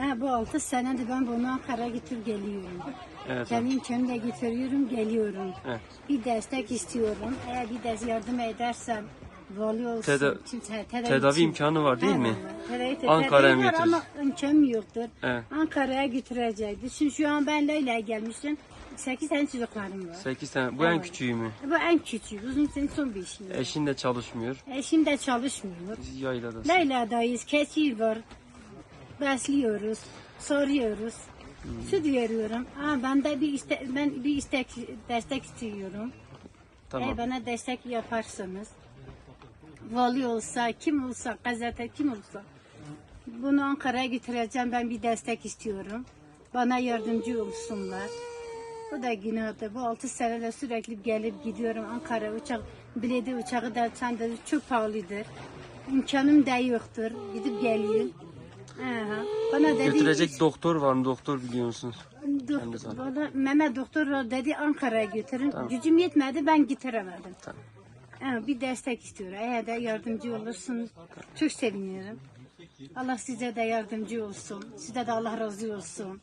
Ha, bu altı senedir ben bunu Ankara'ya getirip geliyorum. Evet. Kendim kendimle getiriyorum, geliyorum. Evet. Bir destek istiyorum. Eğer bir de yardım edersen vali olsun. Teda- te- tedavi, Tedavi için. imkanı var değil mi? Evet, tedavi- tedavi Ankara'ya mı var? Ama imkanım yoktur. Evet. Ankara'ya götürecekti. Şimdi şu an ben Leyla'ya gelmişim. 8 tane çocuklarım var. 8 tane. Bu en Evet. küçüğü mü? Bu en küçüğü. Uzun senin son bir şey. Eşin de çalışmıyor. Eşim de çalışmıyor. Yayladasın. Leyla'dayız. Keçi var. Besliyoruz. Soruyoruz. Süt veriyorum. Aa, ben de bir iste, ben bir istek destek istiyorum. Tamam. Eğer bana destek yaparsanız vali olsa, kim olsa, gazete kim olsa bunu Ankara'ya götüreceğim. Ben bir destek istiyorum. Bana yardımcı olsunlar. Bu da günahdır. Bu altı seneler sürekli gelip gidiyorum Ankara uçak bileti uçağı da çantası çok pahalıdır. İmkanım da yoktur. Gidip geliyorum. Bana dedi Götürecek doktor var mı? Doktor biliyor musunuz? Dok- Ben de sana. bana Mehmet doktor dedi Ankara'ya götürün. Gücüm yetmedi ben getiremedim. Tamam. Ha, bir destek istiyorum. Eğer de yardımcı olursunuz çok sevinirim. Allah size de yardımcı olsun. Size de Allah razı olsun.